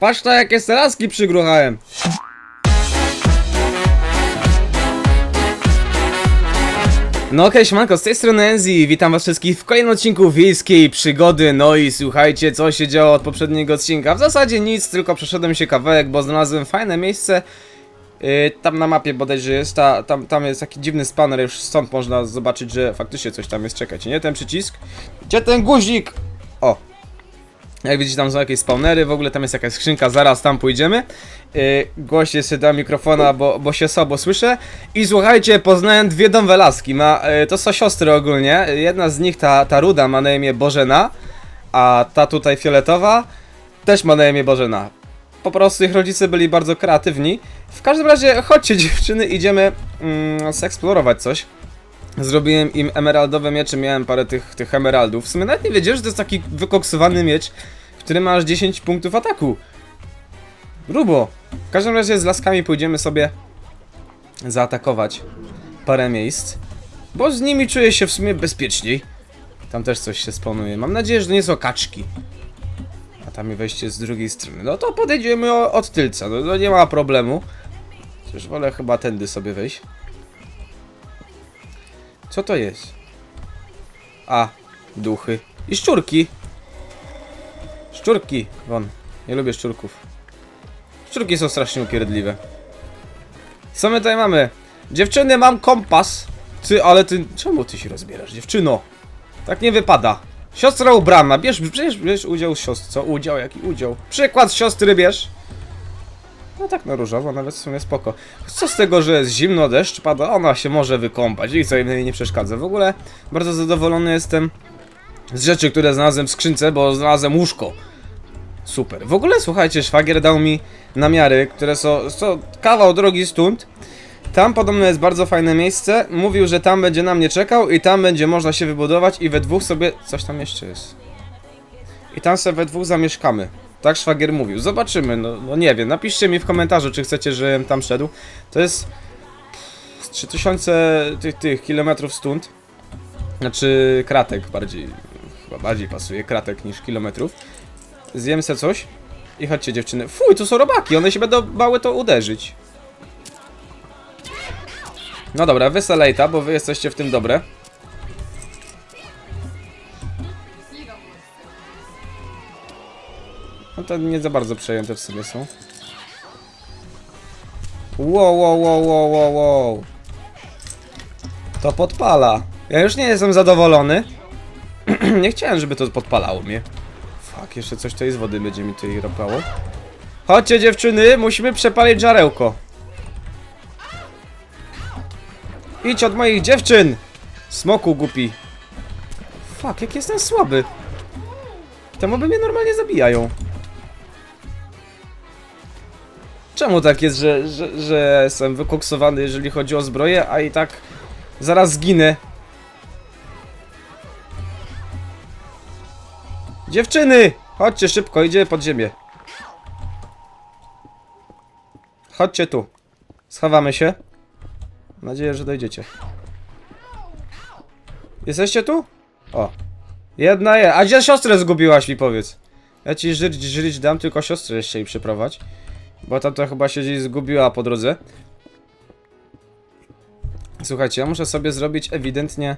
Patrz na jakie stelaski przygruchałem. No okej, siemanko, z tej strony Enzi, witam was wszystkich w kolejnym odcinku Wiejskiej Przygody, no i słuchajcie, co się działo od poprzedniego odcinka, w zasadzie nic, tylko przeszedłem się kawałek, bo znalazłem fajne miejsce, yy, tam na mapie bodajże jest, ta, tam, tam jest taki dziwny spanner, już stąd można zobaczyć, że faktycznie coś tam jest, czekajcie, nie, ten przycisk, gdzie ten guzik? O, jak widzicie, tam są jakieś spawnery, w ogóle tam jest jakaś skrzynka, zaraz tam pójdziemy. Yy, głośniej sobie dam mikrofona, bo, bo się słabo słyszę. I słuchajcie, poznałem dwie Donwelaski. Ma, yy, to są siostry ogólnie. Jedna z nich, ta, ta ruda, ma na imię Bożena, a ta tutaj fioletowa też ma na imię Bożena. Po prostu ich rodzice byli bardzo kreatywni. W każdym razie, chodźcie dziewczyny, idziemy mm, zeksplorować coś. Zrobiłem im emeraldowe miecze, miałem parę tych, tych emeraldów. W sumie nawet nie wiedziałem, że to jest taki wykoksowany miecz, który ma aż 10 punktów ataku. Grubo. W każdym razie z laskami pójdziemy sobie zaatakować parę miejsc, bo z nimi czuję się w sumie bezpieczniej. Tam też coś się spawnuje. Mam nadzieję, że to nie są kaczki. A tam i wejście z drugiej strony. No to podejdziemy od tylca, no, no nie ma problemu. Przecież wolę chyba tędy sobie wejść. Co to jest? A, duchy. I szczurki. Szczurki, won. Nie lubię szczurków. Szczurki są strasznie upierdliwe. Co my tutaj mamy? Dziewczyny, mam kompas. Ty, ale ty... Czemu ty się rozbierasz, dziewczyno? Tak nie wypada. Siostra ubrana, bierz, bierz, bierz udział z siostrą. Udział, jaki udział? Przykład siostry bierz. No tak na różowo, nawet w sumie spoko. Co z tego, że jest zimno, deszcz pada, ona się może wykąpać i co jej nie przeszkadza. W ogóle bardzo zadowolony jestem z rzeczy, które znalazłem w skrzynce, bo znalazłem łóżko. Super. W ogóle słuchajcie, szwagier dał mi namiary, które są, są kawał drogi stąd. Tam podobno jest bardzo fajne miejsce. Mówił, że tam będzie na mnie czekał i tam będzie można się wybudować i we dwóch sobie... Coś tam jeszcze jest. I tam sobie we dwóch zamieszkamy. Tak szwagier mówił. Zobaczymy, no, no nie wiem. Napiszcie mi w komentarzu, czy chcecie, żebym tam szedł. To jest... z 3000 tych, tych kilometrów stąd. Znaczy kratek bardziej. Chyba bardziej pasuje kratek niż kilometrów. Zjem se coś. I chodźcie dziewczyny. Fuj, to są robaki, one się będą bały to uderzyć. No dobra, wy selejta, bo wy jesteście w tym dobre. No to nie za bardzo przejęte w sobie są. Wow, wow, wow, wow, wow, wow. To podpala. Ja już nie jestem zadowolony. nie chciałem, żeby to podpalało mnie. Fuck, jeszcze coś tutaj z wody będzie mi tutaj ropało. Chodźcie dziewczyny, musimy przepalić żarełko. Idź od moich dziewczyn! Smoku głupi. Fuck, jak jestem słaby. Te moby mnie normalnie zabijają. Czemu tak jest, że, że, że jestem wykoksowany, jeżeli chodzi o zbroję, a i tak zaraz zginę? Dziewczyny! Chodźcie szybko, idzie pod ziemię. Chodźcie tu. Schowamy się. Mam nadzieję, że dojdziecie. Jesteście tu? O. Jedna je. A gdzie siostrę zgubiłaś mi powiedz? Ja ci żyć, żyć dam, tylko siostrę jeszcze jej przyprowadź. Bo tamta chyba się gdzieś zgubiła po drodze. Słuchajcie, ja muszę sobie zrobić ewidentnie...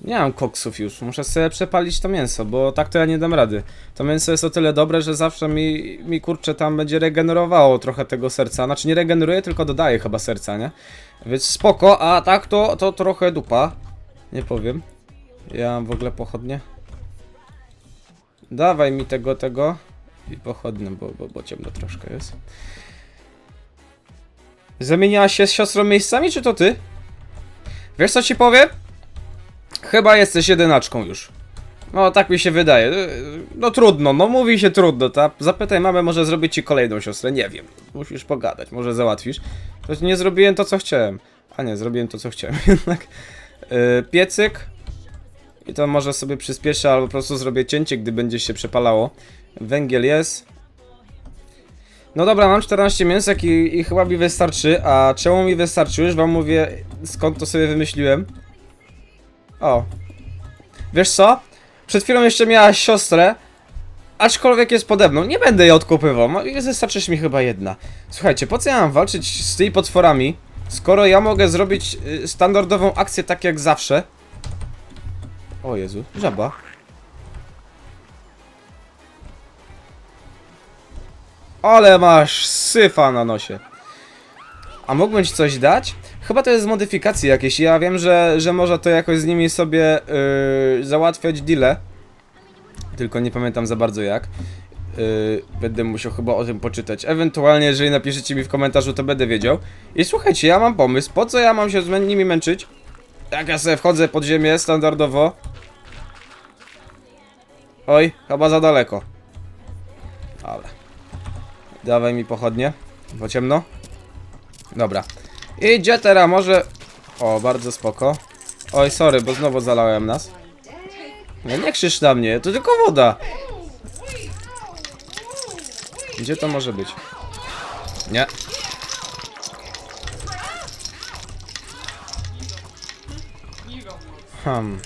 Nie mam koksów już, muszę sobie przepalić to mięso, bo tak to ja nie dam rady. To mięso jest o tyle dobre, że zawsze mi, mi kurczę tam będzie regenerowało trochę tego serca. Znaczy nie regeneruje, tylko dodaje chyba serca, nie? Więc spoko, a tak to, to trochę dupa. Nie powiem. Ja mam w ogóle pochodnie. Dawaj mi tego, tego. I pochodnie, bo, bo, bo ciemno troszkę jest. Zamieniałaś się z siostrą miejscami, czy to ty? Wiesz co ci powiem? Chyba jesteś jedynaczką już. No, tak mi się wydaje. No trudno, no mówi się trudno, ta. Zapytaj mamę, może zrobić ci kolejną siostrę. Nie wiem. Musisz pogadać, może załatwisz. Nie zrobiłem to, co chciałem. A nie, zrobiłem to, co chciałem jednak. Yy, piecyk. I to może sobie przyspieszę, albo po prostu zrobię cięcie, gdy będzie się przepalało. Węgiel jest. No dobra, mam 14 mięsek i, i chyba mi wystarczy. A czemu mi wystarczy? Już wam mówię, skąd to sobie wymyśliłem. O. Wiesz co? Przed chwilą jeszcze miałaś siostrę, Aczkolwiek jest pode mną, nie będę jej odkupywał, ma- wystarczy mi chyba jedna. Słuchajcie, po co ja mam walczyć z tymi potworami, skoro ja mogę zrobić y, standardową akcję tak jak zawsze? O Jezu, żaba. Ale masz syfa na nosie. A mógłbym ci coś dać? Chyba to jest z modyfikacji jakieś. Ja wiem, że, że można to jakoś z nimi sobie yy, załatwiać deale. Tylko nie pamiętam za bardzo jak. Yy, będę musiał chyba o tym poczytać. Ewentualnie, jeżeli napiszecie mi w komentarzu, to będę wiedział. I słuchajcie, ja mam pomysł. Po co ja mam się z nimi męczyć? Jak ja sobie wchodzę pod ziemię standardowo. Oj, chyba za daleko. Ale. Dawaj mi pochodnie. Bo ciemno. Dobra. I teraz może... O, bardzo spoko. Oj, sorry, bo znowu zalałem nas. Nie, nie krzyż na mnie, to tylko woda. Gdzie to może być? Nie. Hmm.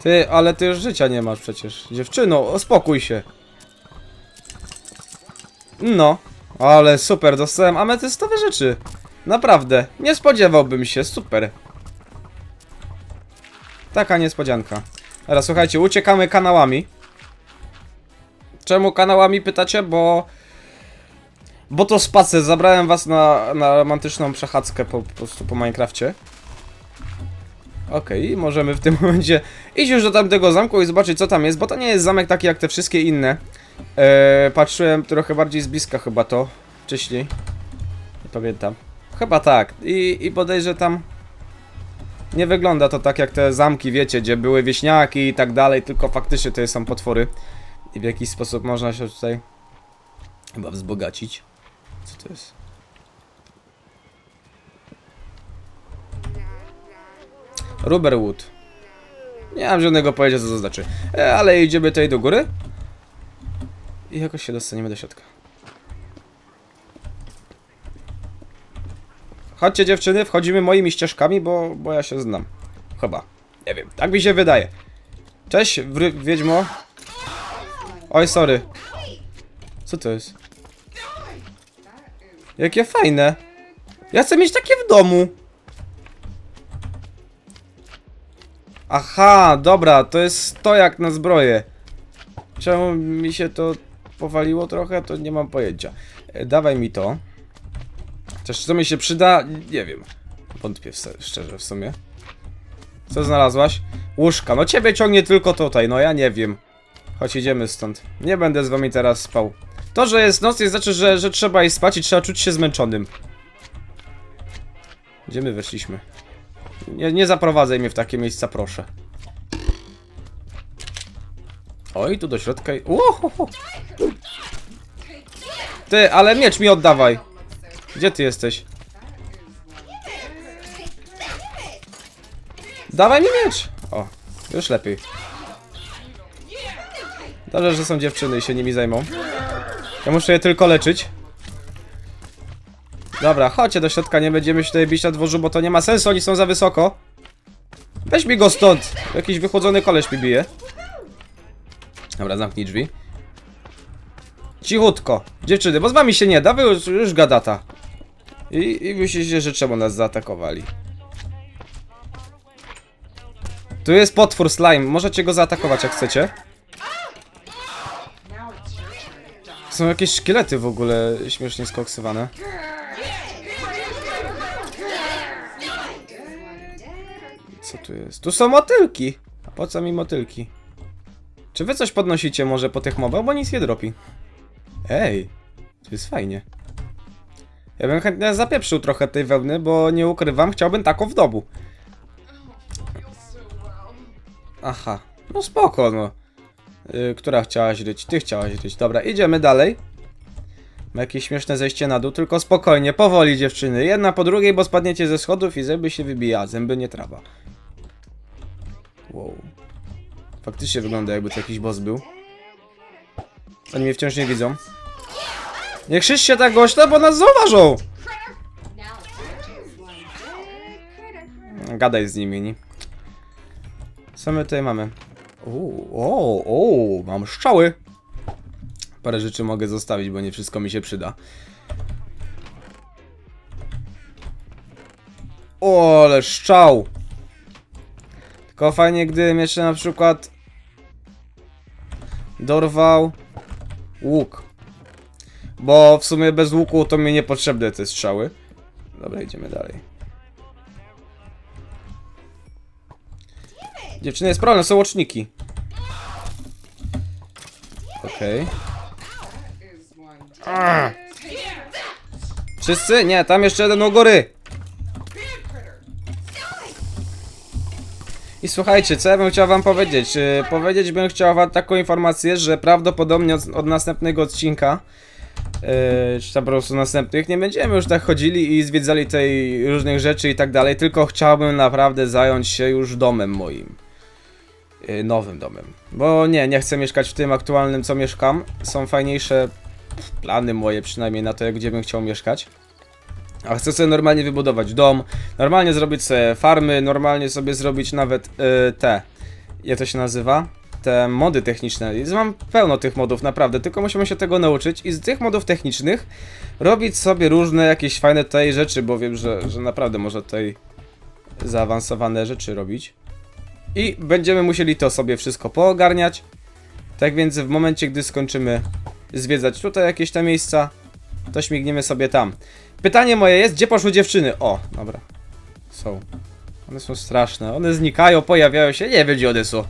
Ty, ale ty już życia nie masz przecież. Dziewczyno, uspokój się. No, ale super, dostałem ametystowe rzeczy. Naprawdę, nie spodziewałbym się, super. Taka niespodzianka. Teraz słuchajcie, uciekamy kanałami. Czemu kanałami pytacie? Bo... Bo to spacer, zabrałem was na, na romantyczną przechadzkę po, po prostu po Minecrafcie. Okej, możemy w tym momencie iść już do tamtego zamku i zobaczyć co tam jest, bo to nie jest zamek taki jak te wszystkie inne. Eee, patrzyłem trochę bardziej z bliska chyba to wcześniej. Nie pamiętam. Chyba tak. I, i bodajże tam nie wygląda to tak jak te zamki, wiecie, gdzie były wieśniaki i tak dalej, tylko faktycznie to są potwory. I w jakiś sposób można się tutaj chyba wzbogacić. Co to jest? Rubberwood. Nie mam żadnego pojęcia co to znaczy. E, ale idziemy tutaj do góry. I jakoś się dostaniemy do środka. Chodźcie dziewczyny, wchodzimy moimi ścieżkami, bo, bo ja się znam. Chyba. Nie wiem, tak mi się wydaje. Cześć, wiedźmo. Oj, sorry. Co to jest? Jakie fajne. Ja chcę mieć takie w domu. Aha, dobra, to jest to jak na zbroję. Czemu mi się to powaliło trochę, to nie mam pojęcia. E, dawaj mi to. Też co mi się przyda, nie wiem. Wątpię w szczerze w sumie. Co znalazłaś? Łóżka. No ciebie ciągnie tylko tutaj, no ja nie wiem. Chodź, idziemy stąd. Nie będę z wami teraz spał. To, że jest noc, nie znaczy, że, że trzeba iść spać i trzeba czuć się zmęczonym. Gdzie my weszliśmy? Nie, nie zaprowadzaj mnie w takie miejsca, proszę. Oj, tu do środka. i- Uohoho. Ty, ale miecz mi oddawaj. Gdzie ty jesteś? Dawaj mi miecz! O, już lepiej. Dobrze, że są dziewczyny i się nimi zajmą. Ja muszę je tylko leczyć. Dobra, chodźcie do środka, nie będziemy się tutaj bić na dworzu, bo to nie ma sensu, oni są za wysoko. Weź mi go stąd! Jakiś wychłodzony koleś mi bije. Dobra, zamknij drzwi. Cichutko. Dziewczyny, bo z wami się nie da, wy już, już gadata. I, I myślicie, że czemu nas zaatakowali? Tu jest potwór slime, możecie go zaatakować jak chcecie. Są jakieś szkielety w ogóle śmiesznie skoksywane. Co tu jest? Tu są motylki! A po co mi motylki? Czy wy coś podnosicie może po tych mobach, bo nic nie dropi? Ej, to jest fajnie. Ja bym chętnie zapieprzył trochę tej wełny, bo nie ukrywam, chciałbym taką w domu. Aha, no spoko, no. Yy, która chciałaś ryć? Ty chciałaś ryć. Dobra, idziemy dalej. Ma jakieś śmieszne zejście na dół, tylko spokojnie, powoli dziewczyny. Jedna po drugiej, bo spadniecie ze schodów i zęby się wybija, zęby nie trawa. Wow. Faktycznie wygląda jakby to jakiś boss był. Oni mnie wciąż nie widzą. Nie krzyż się tak głośno, bo nas zauważą! Gadaj z nimi, nie? Co my tutaj mamy? O, o, mam strzały. Parę rzeczy mogę zostawić, bo nie wszystko mi się przyda. O, ale szczał. Tylko fajnie, gdybym jeszcze na przykład dorwał łuk. Bo w sumie bez łuku to mi niepotrzebne te strzały. Dobra, idziemy dalej. Dziewczyny, jest problem, są łączniki. Okej. Ah. Wszyscy? Nie, tam jeszcze jeden u góry. I słuchajcie, co ja bym chciał wam powiedzieć? Yy, powiedzieć bym chciał wam taką informację, że prawdopodobnie od, od następnego odcinka, yy, czy tam po prostu następnych, nie będziemy już tak chodzili i zwiedzali tej różnych rzeczy i tak dalej, tylko chciałbym naprawdę zająć się już domem moim. Yy, nowym domem. Bo nie, nie chcę mieszkać w tym aktualnym, co mieszkam. Są fajniejsze plany moje przynajmniej na to, gdzie bym chciał mieszkać. A chcę sobie normalnie wybudować dom, normalnie zrobić sobie farmy, normalnie sobie zrobić nawet y, te, jak to się nazywa? Te mody techniczne. Mam pełno tych modów, naprawdę, tylko musimy się tego nauczyć i z tych modów technicznych robić sobie różne jakieś fajne tutaj rzeczy, bo wiem, że, że naprawdę można tutaj zaawansowane rzeczy robić. I będziemy musieli to sobie wszystko poogarniać. Tak więc w momencie, gdy skończymy zwiedzać tutaj jakieś te miejsca, to śmigniemy sobie tam. Pytanie moje jest, gdzie poszły dziewczyny? O, dobra. Są. One są straszne. One znikają, pojawiają się. Nie wiem, gdzie one są.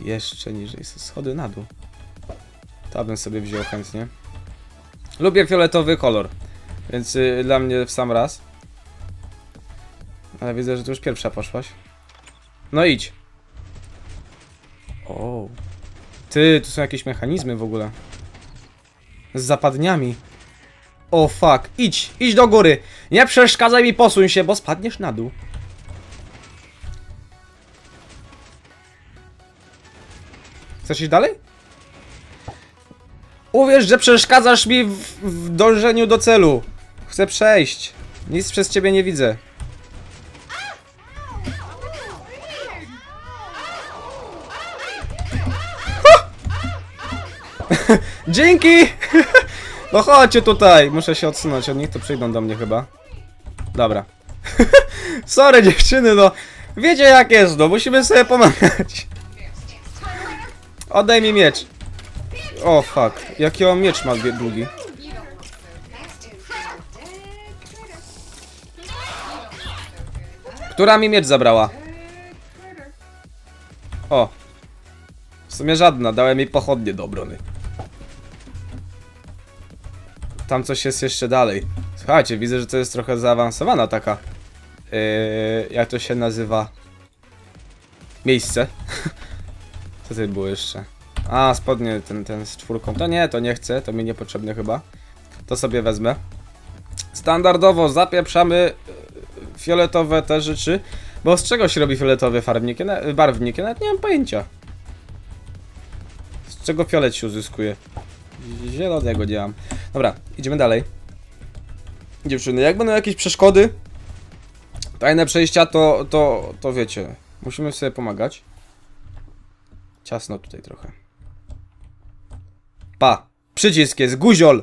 Jeszcze niżej są schody na dół. To bym sobie wziął chętnie. Lubię fioletowy kolor. Więc y, dla mnie w sam raz. Ale widzę, że tu już pierwsza poszłaś. No idź. O. Ty, tu są jakieś mechanizmy w ogóle. Z zapadniami. O fuck, idź, idź do góry. Nie przeszkadzaj mi, posuń się, bo spadniesz na dół. Chcesz iść dalej? Uwierz, że przeszkadzasz mi w, w dążeniu do celu. Chcę przejść. Nic przez ciebie nie widzę. Dzięki! No chodźcie tutaj! Muszę się odsunąć od nich, to przyjdą do mnie chyba. Dobra. Sorry dziewczyny, no. Wiecie jak jest, no. Musimy sobie pomagać. Oddaj mi miecz. O fuck. Jaki on miecz ma długi. Która mi miecz zabrała? O. W sumie żadna, dałem jej pochodnie do obrony. Tam coś jest jeszcze dalej. Słuchajcie, widzę, że to jest trochę zaawansowana taka. Yy, jak to się nazywa? Miejsce. Co tutaj było jeszcze? A, spodnie ten, ten z czwórką. To nie, to nie chcę, to mi niepotrzebne chyba. To sobie wezmę. Standardowo zapieprzamy yy, fioletowe te rzeczy. Bo z czego się robi fioletowy farbnik? Barwnik? Ja nawet nie mam pojęcia. Z czego fiolet się uzyskuje? Zielonego nie mam. Dobra, idziemy dalej. Dziewczyny, jak będą jakieś przeszkody, tajne przejścia, to, to, to wiecie, musimy sobie pomagać. Ciasno tutaj trochę. Pa, przycisk jest, guziol!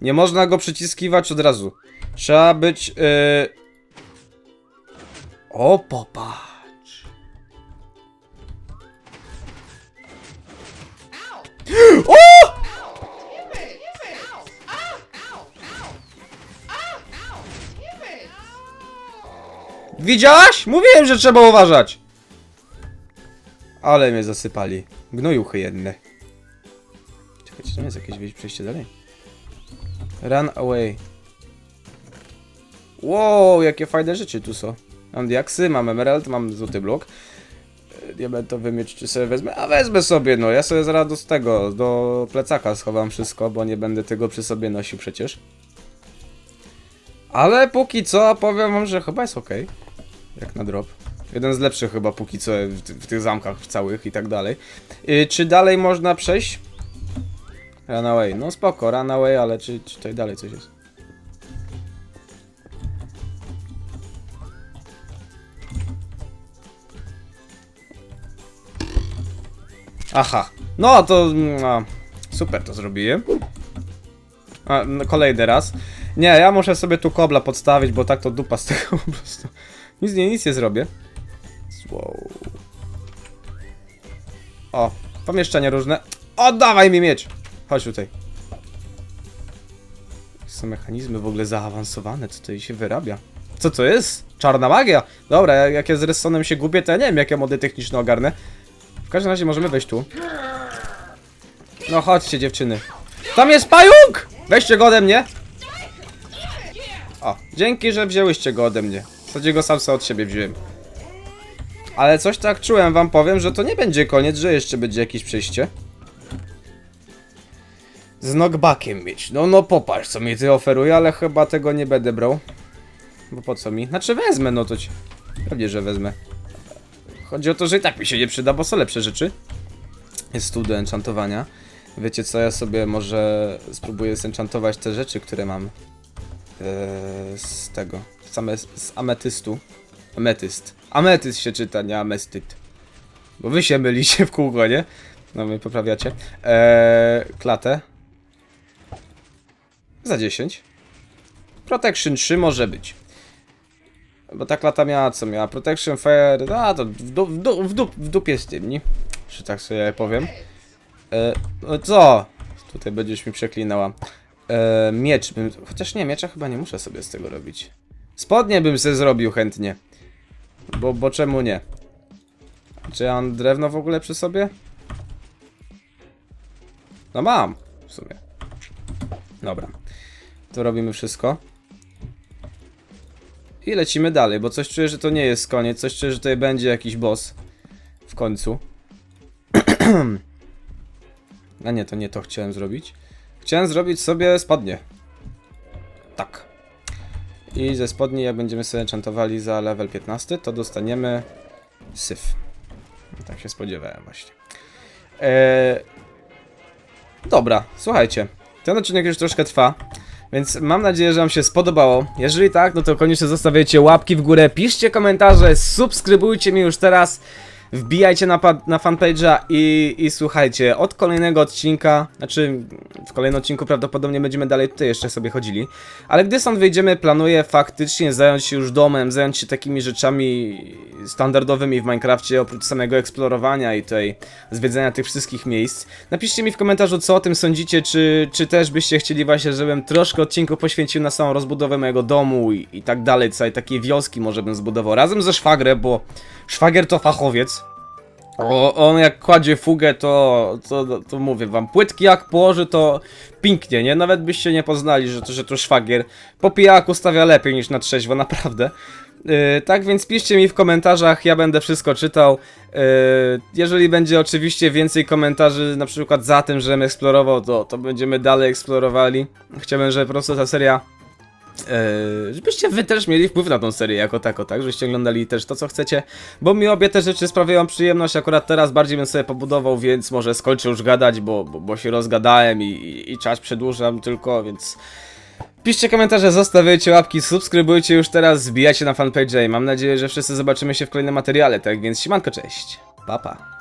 Nie można go przyciskiwać od razu. Trzeba być... Yy... O, popatrz. O! Widziałaś? Mówiłem, że trzeba uważać. Ale mnie zasypali. Gnojuchy jedne. Czekajcie, nie jest jakieś przejście dalej. Run away. Wow, jakie fajne rzeczy tu są. Mam diaksy, mam emerald, mam złoty blok. E, Diamentowy miecz czy sobie wezmę? A wezmę sobie, no. Ja sobie zaraz do tego, do plecaka schowam wszystko, bo nie będę tego przy sobie nosił przecież. Ale póki co powiem wam, że chyba jest ok. Jak na drop. Jeden z lepszych chyba póki co w, w tych zamkach całych i tak dalej. Yy, czy dalej można przejść? Runaway. No spoko, runaway, ale czy, czy tutaj dalej coś jest? Aha. No to... A, super to zrobiłem. A, no, kolejny raz. Nie, ja muszę sobie tu kobla podstawić, bo tak to dupa z tego po prostu. Nic nie, nic nie zrobię. Wow. O, pomieszczenia różne. Oddawaj mi miecz! Chodź tutaj. Są mechanizmy w ogóle zaawansowane, co tutaj się wyrabia. Co to jest? Czarna magia? Dobra, jak- jak ja z Ressonem się gubię, to ja nie wiem, jakie mody techniczne ogarnę. W każdym razie możemy wejść tu. No chodźcie, dziewczyny. Tam jest pająk! Weźcie go ode mnie. O, dzięki, że wzięłyście go ode mnie. W zasadzie go sam sobie od siebie wziąłem. Ale coś tak czułem, wam powiem, że to nie będzie koniec, że jeszcze będzie jakieś przejście. Z knockbackiem mieć. No, no popatrz, co mi ty oferuje, ale chyba tego nie będę brał. Bo po co mi? Znaczy wezmę, no to ci. Pewnie, że wezmę. Chodzi o to, że i tak mi się nie przyda, bo są lepsze rzeczy. Jest tu do enchantowania. Wiecie co, ja sobie może spróbuję zenchantować te rzeczy, które mam. Eee, z tego. Same z ametystu. Ametyst. Ametyst się czyta, nie amestyt. Bo wy się mylicie w kółko, nie? No my poprawiacie. Eee, klatę. Za 10. Protection 3 może być. Bo ta klata miała co? Miała Protection Fire. A to w, du, w, du, w, w dupie z tym, nie? Czy tak sobie powiem. E, no co? Tutaj będziesz mi przeklinała. E, miecz bym. Chociaż nie, miecza chyba nie muszę sobie z tego robić. Spodnie bym sobie zrobił chętnie. Bo, bo czemu nie? Czy ja mam drewno w ogóle przy sobie? No mam, w sumie. Dobra. To robimy wszystko. I lecimy dalej, bo coś czuję, że to nie jest koniec. Coś czuję, że tutaj będzie jakiś boss. W końcu. A nie, to nie to chciałem zrobić. Chciałem zrobić sobie spodnie. Tak. I ze spodni, jak będziemy sobie enchantowali za level 15, to dostaniemy syf. Tak się spodziewałem właśnie. Eee... Dobra, słuchajcie. Ten odcinek już troszkę trwa. Więc mam nadzieję, że Wam się spodobało. Jeżeli tak, no to koniecznie zostawiajcie łapki w górę, piszcie komentarze, subskrybujcie mnie już teraz, wbijajcie na, na fanpage'a i, i słuchajcie, od kolejnego odcinka, znaczy w kolejnym odcinku prawdopodobnie będziemy dalej tutaj jeszcze sobie chodzili, ale gdy stąd wyjdziemy, planuję faktycznie zająć się już domem, zająć się takimi rzeczami standardowymi w Minecrafcie, oprócz samego eksplorowania i tutaj zwiedzania tych wszystkich miejsc. Napiszcie mi w komentarzu, co o tym sądzicie, czy, czy też byście chcieli właśnie, żebym troszkę odcinków poświęcił na samą rozbudowę mojego domu i, i tak dalej, całej takiej wioski może bym zbudował razem ze szwagrem, bo szwagier to fachowiec. O, on jak kładzie fugę, to, to, to mówię wam, płytki jak położy, to pięknie, nie? Nawet byście nie poznali, że to, że to szwagier. Po pijaku stawia lepiej niż na trzeźwo, naprawdę. Yy, tak więc piszcie mi w komentarzach, ja będę wszystko czytał. Yy, jeżeli będzie oczywiście więcej komentarzy, na przykład za tym, żebym eksplorował, to, to będziemy dalej eksplorowali. Chciałbym, żeby po prostu ta seria żebyście wy też mieli wpływ na tą serię jako tako, tak? Żebyście oglądali też to, co chcecie, bo mi obie te rzeczy sprawiają przyjemność, akurat teraz bardziej bym sobie pobudował, więc może skończę już gadać, bo, bo, bo się rozgadałem i, i, i czas przedłużam tylko, więc... Piszcie komentarze, zostawiajcie łapki, subskrybujcie już teraz, zbijajcie na fanpage i mam nadzieję, że wszyscy zobaczymy się w kolejnym materiale, tak więc siemanko, cześć, papa. Pa.